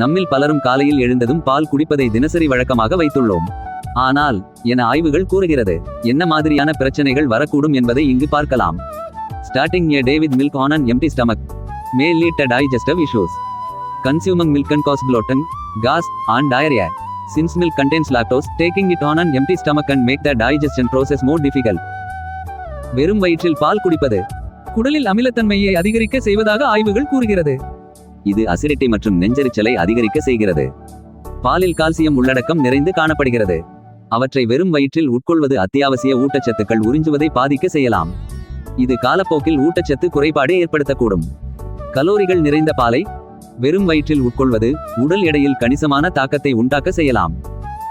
நம்மில் பலரும் காலையில் எழுந்ததும் பால் குடிப்பதை தினசரி வழக்கமாக வைத்துள்ளோம். ஆனால் என ஆய்வுகள் கூறுகிறது என்ன மாதிரியான பிரச்சனைகள் வரக்கூடும் என்பதை இங்கு பார்க்கலாம். Starting a day with milk on an empty stomach may lead to digestive issues. Consuming milk can bloating gas and and since since milk contains lactose taking it on an empty stomach can make the digestion process more வெறும் வயிற்றில் பால் குடிப்பது குடலில் அமிலத்தன்மையை அதிகரிக்க செய்வதாக ஆய்வுகள் கூறுகிறது. இது acidity மற்றும் நெஞ்சரிச்சலை அதிகரிக்க செய்கிறது. பாலில் கால்சியம் உள்ளடக்கம் நிறைந்து காணப்படுகிறது. அவற்றை வெறும் வயிற்றில் உட்கொள்வது அத்தியாவசிய ஊட்டச்சத்துக்கள் உறிஞ்சுவதை பாதிக்க செய்யலாம். இது காலப்போக்கில் ஊட்டச்சத்து குறைபாடு ஏற்படுத்தக்கூடும். கலோரிகள் நிறைந்த பாலை வெறும் வயிற்றில் உட்கொள்வது உடல் எடையில் கணிசமான தாக்கத்தை உண்டாக்க செய்யலாம்.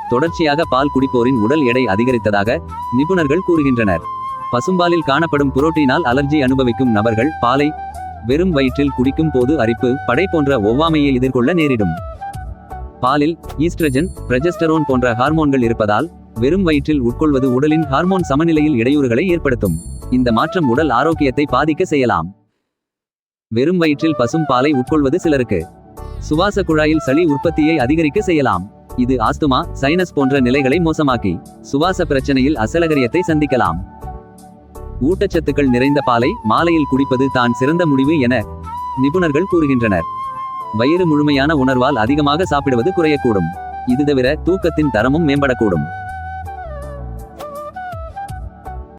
தொடர்ச்சியாக பால் குடிப்போரின் உடல் எடை அதிகரித்ததாக நிபுணர்கள் கூறுகின்றனர். பசும்பாலில் காணப்படும் புரோட்டீனால் அலர்ஜி அனுபவிக்கும் நபர்கள் பாலை வெறும் வயிற்றில் குடிக்கும் போது அரிப்பு படை போன்ற ஒவ்வாமையை எதிர்கொள்ள நேரிடும். பாலில் ஈஸ்ட்ரஜன் பிரஜஸ்டரோன் போன்ற ஹார்மோன்கள் இருப்பதால் வெறும் வயிற்றில் உட்கொள்வது உடலின் ஹார்மோன் சமநிலையில் இடையூறுகளை ஏற்படுத்தும். இந்த மாற்றம் உடல் ஆரோக்கியத்தை பாதிக்க செய்யலாம். வெறும் வயிற்றில் பசும் பாலை உட்கொள்வது சிலருக்கு. சுவாச குழாயில் சளி உற்பத்தியை அதிகரிக்க செய்யலாம். இது ஆஸ்துமா சைனஸ் போன்ற நிலைகளை மோசமாக்கி சுவாச பிரச்சனையில் அசலகரியத்தை சந்திக்கலாம். ஊட்டச்சத்துக்கள் நிறைந்த பாலை மாலையில் குடிப்பது தான் சிறந்த முடிவு என நிபுணர்கள் கூறுகின்றனர். வயிறு முழுமையான உணர்வால் அதிகமாக சாப்பிடுவது குறையக்கூடும். இது தவிர தூக்கத்தின் தரமும் மேம்படக்கூடும்.